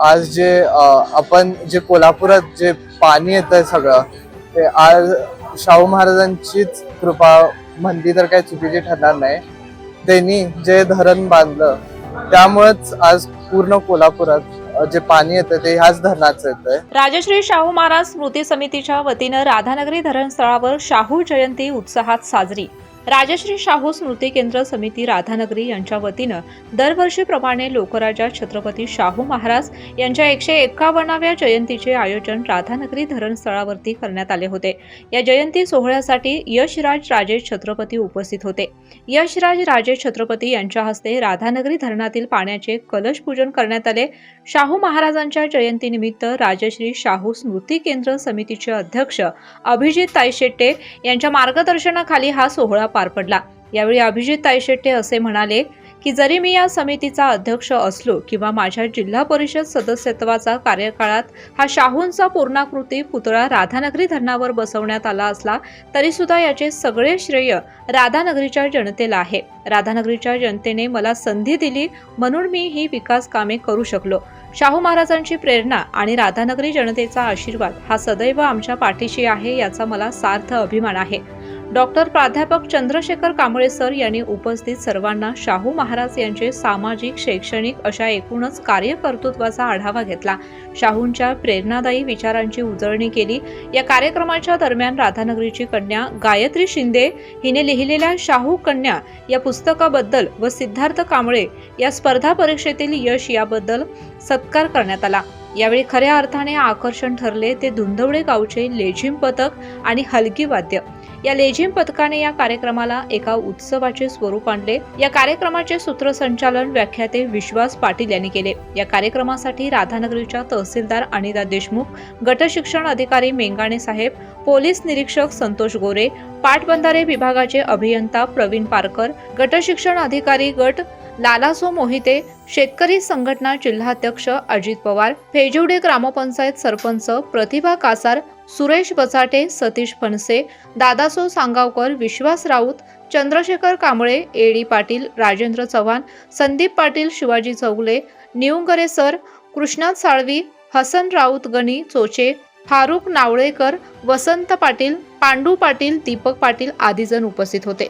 आज जे आपण जे कोल्हापुरात जे पाणी येतं सगळं ते आज शाहू महाराजांचीच कृपा म्हणली तर काही चुकीची ठरणार नाही. त्यांनी जे धरण बांधलं त्यामुळेच आज पूर्ण कोल्हापुरात जे पाणी येतं ते ह्याच धरणाचं येतंय. राजश्री शाहू महाराज स्मृती समितीच्या वतीनं राधानगरी धरणस्थळावर शाहू जयंती उत्साहात साजरी. राजश्री शाहू स्मृती केंद्र समिती राधानगरी यांच्या वतीनं दरवर्षीप्रमाणे लोकराजा छत्रपती शाहू महाराज यांच्या एकशे एक्कावन्नाव्या जयंतीचे आयोजन राधानगरी धरणस्थळावरती करण्यात आले होते. या जयंती सोहळ्यासाठी यशराज राजे छत्रपती उपस्थित होते. यशराज राजे छत्रपती यांच्या हस्ते राधानगरी धरणातील पाण्याचे कलश पूजन करण्यात आले. शाहू महाराजांच्या जयंतीनिमित्त राजश्री शाहू स्मृती केंद्र समितीचे अध्यक्ष अभिजित ताईशेट्टे यांच्या मार्गदर्शनाखाली हा सोहळा पार पडला. यावेळी अभिजित ताईशेट्टे असे म्हणाले की जरी मी या समितीचा अध्यक्ष असलो किंवा माझ्या जिल्हा परिषद सदस्यत्वाचा कार्यकाळात हा शाहूंचा पूर्णाकृती पुतळा राधानगरी धरणावर बसवण्यात आला असला तरी सुद्धा याचे सगळे श्रेय राधानगरीच्या जनतेला आहे. राधानगरीच्या जनतेने मला संधी दिली म्हणून मी ही विकास कामे करू शकलो. शाहू महाराजांची प्रेरणा आणि राधानगरी जनतेचा आशीर्वाद हा सदैव आमच्या पाठीशी आहे याचा मला सार्थ अभिमान आहे. डॉक्टर प्राध्यापक चंद्रशेखर कांबळे सर यांनी उपस्थित सर्वांना शाहू महाराज यांचे सामाजिक शैक्षणिक अशा एकूणच कार्यकर्तृत्वाचा आढावा घेतला. शाहूंच्या प्रेरणादायी विचारांची उजळणी केली. या कार्यक्रमाच्या दरम्यान राधानगरीची कन्या गायत्री शिंदे हिने लिहिलेल्या शाहू कन्या या पुस्तकाबद्दल व सिद्धार्थ कांबळे या स्पर्धा परीक्षेतील यश याबद्दल सत्कार करण्यात आला. यावेळी खऱ्या अर्थाने आकर्षण ठरले ते धुंदवडे गावचे लेझिम पथक आणि हलगी वाद्य. या लेझिम पथकाने या कार्यक्रमाला एका उत्सवाचे स्वरूप आणले. या कार्यक्रमाचे सूत्रसंचालन व्याख्याते विश्वास पाटील यांनी केले. या कार्यक्रमासाठी राधानगरीच्या तहसीलदार अनिता देशमुख गट शिक्षण अधिकारी मेंगाणे साहेब पोलीस निरीक्षक संतोष गोरे पाटबंधारे विभागाचे अभियंता प्रवीण पारकर गट शिक्षण अधिकारी गट लालासो मोहिते शेतकरी संघटना जिल्हाध्यक्ष अजित पवार फेजुडे ग्रामपंचायत सरपंच प्रतिभा कासार सुरेश बचाटे सतीश फणसे दादासो सांगावकर विश्वास राऊत चंद्रशेखर कांबळे एडी पाटील राजेंद्र चव्हाण संदीप पाटील शिवाजी चौगले निवंगरे सर कृष्णात साळवी हसन राऊत गणी चोचे फारुख नावळेकर वसंत पाटील पांडू पाटील दीपक पाटील आदी जण उपस्थित होते.